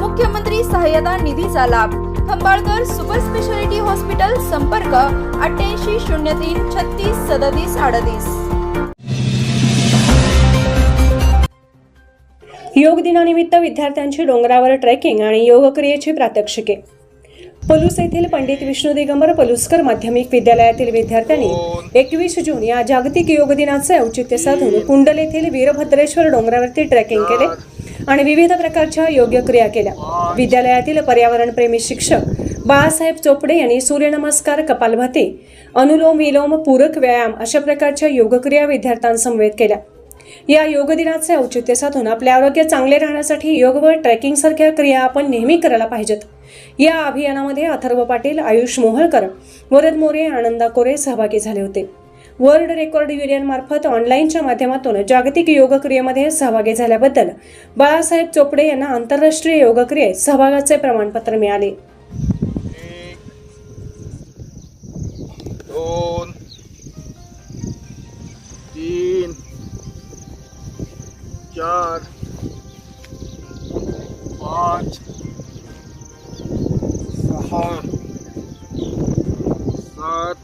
मुख्यमंत्री सहाय्यता निधीचा लाभ. खंबाळकर सुपर स्पेशालिटी हॉस्पिटल संपर्क अठ्ठ्याऐंशी शून्य तीन छत्तीस सदतीस अडतीस. योग दिनानिमित्त विद्यार्थ्यांची डोंगरावर ट्रेकिंग आणि योगक्रियेची प्रात्यक्षिके. पलूस येथील पंडित विष्णू दिगंबर पलुसकर माध्यमिक विद्यालयातील विद्यार्थ्यांनी एकवीस जून या जागतिक योग दिनाचे औचित्य साधून कुंडल येथील वीरभद्रेश्वर डोंगरावरती ट्रेकिंग केले. आणि विविध प्रकारच्या योग्य क्रिया केल्या. विद्यालयातील पर्यावरणप्रेमी शिक्षक बाळासाहेब चोपडे यांनी सूर्यनमस्कार कपालभाती अनुलोम विलोम पूरक व्यायाम अशा प्रकारच्या योगक्रिया विद्यार्थ्यांसमवेत केल्या. या योग दिनाचे औचित्य साधून आपले आरोग्य चांगले राहण्यासाठी योग व ट्रेकिंग सारख्या क्रिया आपण नेहमी करायला पाहिजेत. या अभियानामध्ये अथर्व पाटील आयुष मोहळकर वरद मोरे आनंदा कोरे सहभागी झाले होते. वर्ल्ड रेकॉर्ड युनियन मार्फत ऑनलाईनच्या माध्यमातून जागतिक योगक्रियेमध्ये सहभागी झाल्याबद्दल बाळासाहेब चोपडे यांना आंतरराष्ट्रीय योगक्रियेत सहभागाचे प्रमाणपत्र मिळाले. दोन तीन चार पाच सहा सात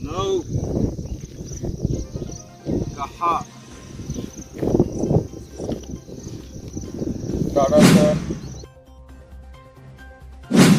No. The heart. Sir.